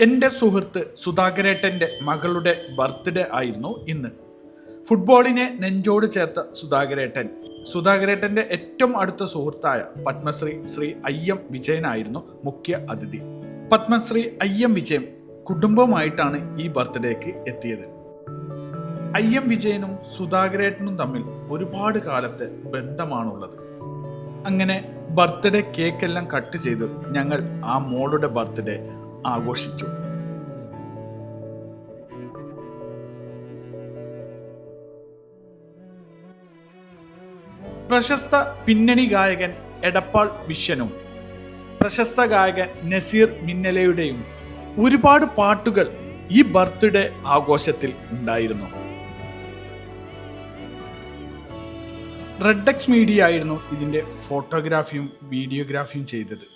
എന്റെ സുഹൃത്ത് സുധാകരേട്ടന്റെ മകളുടെ ബർത്ത്ഡേ ആയിരുന്നു ഇന്ന്. ഫുട്ബോളിനെ നെഞ്ചോട് ചേർത്ത സുധാകരേട്ടൻ. സുധാകരേട്ടന്റെ ഏറ്റവും അടുത്ത സുഹൃത്തായ പത്മശ്രീ ശ്രീ അയ്യം വിജയനായിരുന്നു മുഖ്യ അതിഥി. പത്മശ്രീ അയ്യം വിജയൻ കുടുംബമായിട്ടാണ് ഈ ബർത്ത്ഡേക്ക് എത്തിയത്. അയ്യം വിജയനും സുധാകരേട്ടനും തമ്മിൽ ഒരുപാട് കാലത്തെ ബന്ധമാണുള്ളത്. അങ്ങനെ ബർത്ത്ഡേ കേക്ക് എല്ലാം കട്ട് ചെയ്ത് ഞങ്ങൾ ആ മോളുടെ ബർത്ത്ഡേ ആഘോഷിച്ചു. പ്രശസ്ത പിന്നണി ഗായകൻ എടപ്പാൾ വിശ്വനും പ്രശസ്ത ഗായകൻ നസീർ മിന്നലയുടെയും ഒരുപാട് പാട്ടുകൾ ഈ ബർത്ത്ഡേ ആഘോഷത്തിൽ ഉണ്ടായിരുന്നു. റെഡ് എക്സ് മീഡിയ ആയിരുന്നു ഇതിന്റെ ഫോട്ടോഗ്രാഫിയും വീഡിയോഗ്രാഫിയും ചെയ്തത്.